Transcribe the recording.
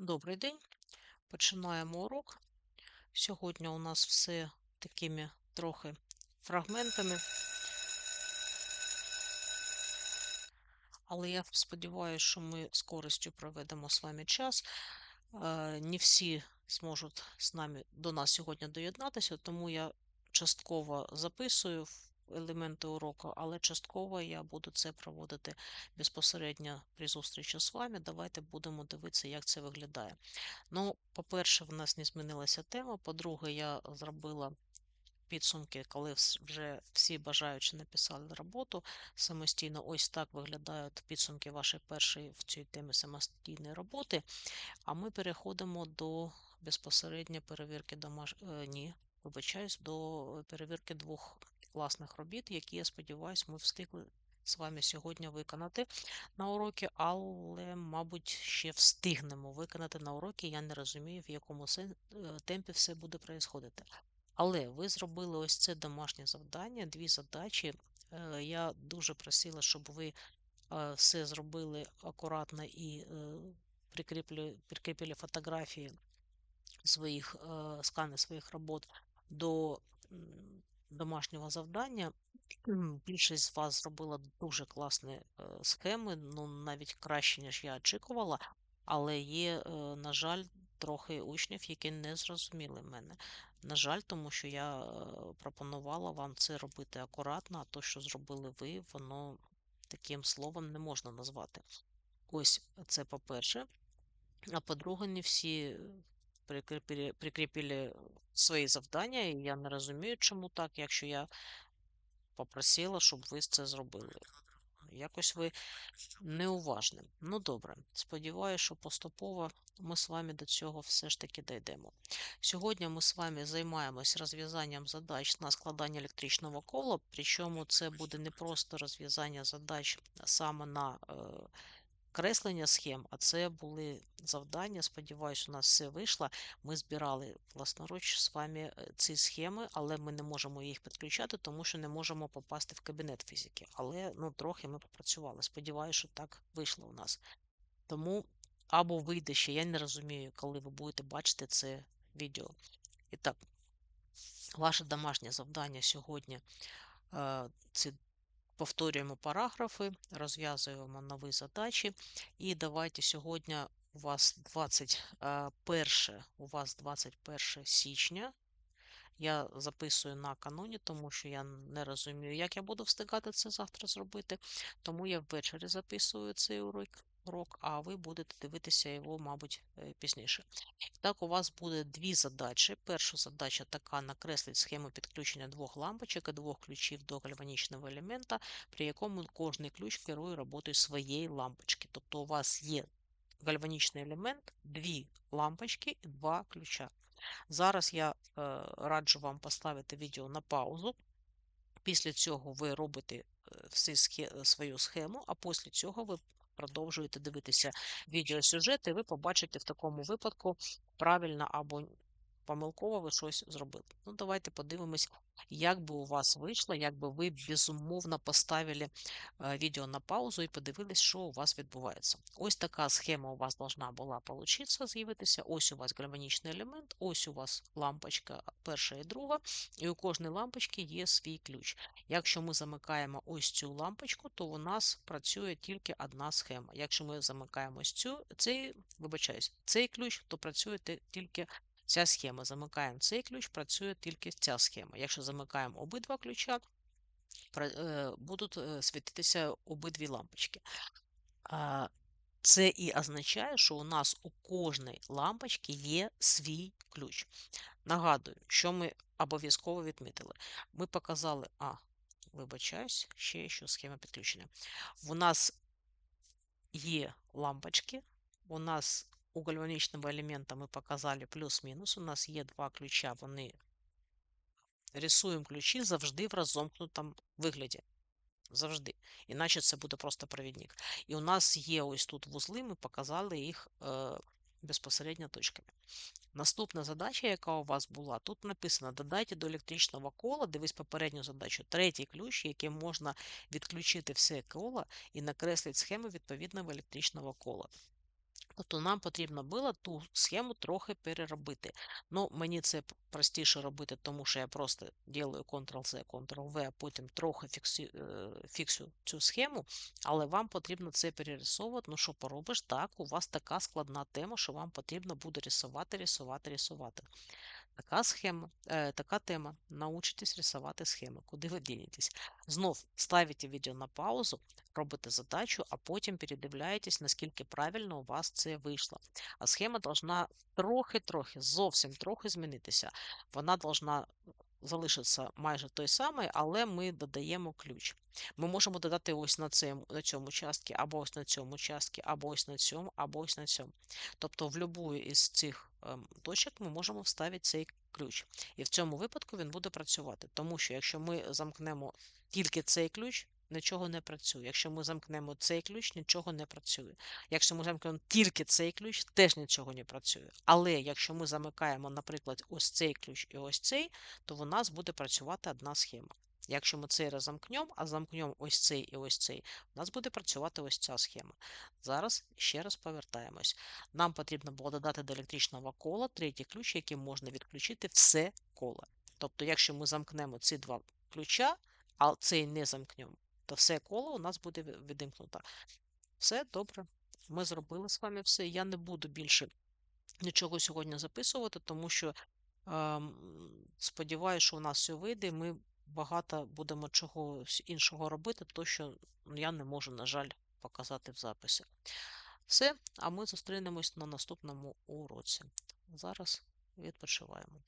Добрий день. Починаємо урок. Сьогодні у нас все такими трохи фрагментами. Але я сподіваюся, що ми з користю проведемо з вами час. Е, Не всі зможуть з нами до нас сьогодні доєднатися, тому я частково записую елементи уроку, але частково я буду це проводити безпосередньо при зустрічі з вами. Давайте будемо дивитися, як це виглядає. Ну, по-перше, в нас не змінилася тема. По-друге, я зробила підсумки, коли вже всі бажаючі написали роботу самостійно. Ось так виглядають підсумки вашої першої в цій темі самостійної роботи. А ми переходимо до безпосередньо перевірки домаш... е, Ні, вибачаюсь, до перевірки двох класних робіт, які, я сподіваюся, ми встигли з вами сьогодні виконати на уроки, але, мабуть, ще встигнемо виконати на уроки. Я не розумію, в якому е, темпі все буде происходити. Але ви зробили ось це домашнє завдання, дві задачі. Е, Я дуже просила, щоб ви е, все зробили акуратно і прикріпили, фотографії своїх скани своїх робот до домашнього завдання. Більшість з вас зробила дуже класні е, схеми, ну навіть краще, ніж я очікувала, але є, е, на жаль, трохи учнів, які не зрозуміли мене. На жаль, тому що я е, пропонувала вам це робити акуратно, а то, що зробили ви, воно таким словом не можна назвати. Ось це по-перше. А по-друге, не всі прикріпили, прикріпили свої завдання, і я не розумію, чому так, якщо я попросила, щоб ви це зробили. Якось ви неуважні. Ну добре, сподіваюся, що поступово ми з вами до цього все ж таки дійдемо. Сьогодні ми з вами займаємось розв'язанням задач на складання електричного кола, причому це буде не просто розв'язання задач саме на е, креслення схем, а це були завдання. Сподіваюсь, у нас все вийшло. Ми збирали власноруч з вами е, ці схеми, але ми не можемо їх підключати, тому що не можемо попасти в кабінет фізики. Але ну, трохи ми попрацювали. Сподіваюся, що так вийшло у нас. Тому або вийде ще, я не розумію, коли ви будете бачити це відео. І так, ваше домашнє завдання сьогодні е, це повторюємо параграфи, розв'язуємо нові задачі. І давайте сьогодні у вас 21, у вас 21 січня. Я записую на каноні, тому що я не розумію, як я буду встигати це завтра зробити. Тому я ввечері записую цей урок, урок, а ви будете дивитися його, мабуть, е, пізніше. Так, у вас буде дві задачі. Перша задача така: накреслить схему підключення двох лампочок і двох ключів до гальванічного елемента, при якому кожний ключ керує роботою своєї лампочки. Тобто у вас є гальванічний елемент, дві лампочки і два ключа. Зараз я е, раджу вам поставити відео на паузу. Після цього ви робите е, всі свою схему, а після цього ви продовжуєте дивитися відеосюжети, ви побачите в такому випадку правильно або помилково ви щось зробили. Ну, давайте подивимось, як би у вас вийшло, як би ви безумовно поставили е, відео на паузу і подивились, що у вас відбувається. Ось така схема у вас должна була получитися, з'явитися. Ось у вас гальванічний елемент, ось у вас лампочка перша і друга, і у кожної лампочки є свій ключ. Якщо ми замикаємо ось цю лампочку, то у нас працює тільки одна схема. Якщо ми замикаємо ось цю, цей, вибачаюсь, цей ключ, то працює тільки ця схема. Замикаємо цей ключ, працює тільки ця схема. Якщо замикаємо обидва ключа, е, будуть е, світитися обидві лампочки. Це і означає, що у нас у кожної лампочки є свій ключ. Нагадую, що ми обов'язково відмітили. Ми показали, а, вибачаюсь, ще що схема підключення. У нас є лампочки, у нас у гальванічного елемента ми показали плюс-мінус. У нас є два ключа, вони рисуємо ключі завжди в розомкнутому вигляді. Завжди. Іначе це буде просто провідник. І у нас є ось тут вузли, ми показали їх е, безпосередньо точками. Наступна задача, яка у вас була, тут написано: додайте до електричного кола, дивись попередню задачу, третій ключ, яким можна відключити все коло і накреслити схему відповідного електричного кола. Тобто нам потрібно було ту схему трохи переробити. Ну, мені це простіше робити, тому що я просто ділаю Ctrl-C, Ctrl-V, а потім трохи фіксю, е, фіксю цю схему, але вам потрібно це перерисовувати. Ну, що поробиш? Так, у вас така складна тема, що вам потрібно буде рисувати, рисувати, рисувати. Така схема, е, така тема. Научитесь рисувати схеми. Куди ви дінетесь? Знов ставите відео на паузу, робите задачу, а потім передивляєтесь, наскільки правильно у вас це вийшло. А схема должна трохи-трохи, зовсім трохи змінитися. Вона должна залишитися майже той самий, але ми додаємо ключ. Ми можемо додати ось на цьому, на цьому частці, або ось на цьому частці, або ось на цьому, або ось на цьому. Тобто в будь-яку із цих ем, точок ми можемо вставити цей ключ. І в цьому випадку він буде працювати. Тому що якщо ми замкнемо тільки цей ключ, нічого не працює. Якщо ми замкнемо цей ключ, нічого не працює. Якщо ми замкнемо тільки цей ключ, теж нічого не працює. Але якщо ми замикаємо, наприклад, ось цей ключ і ось цей, то в нас буде працювати одна схема. Якщо ми цей раз замкнемо, а замкнемо ось цей і ось цей, у нас буде працювати ось ця схема. Зараз ще раз повертаємось. Нам потрібно було додати до електричного кола третій ключ, яким можна відключити все коло. Тобто, якщо ми замкнемо ці два ключа, а цей не замкнемо, то все коло у нас буде відімкнуто. Все добре. Ми зробили з вами все. Я не буду більше нічого сьогодні записувати, тому що ем, сподіваюся, що у нас все вийде. Ми багато будемо чогось іншого робити, то що я не можу, на жаль, показати в записі. Все, а ми зустрінемось на наступному уроці. Зараз відпочиваємо.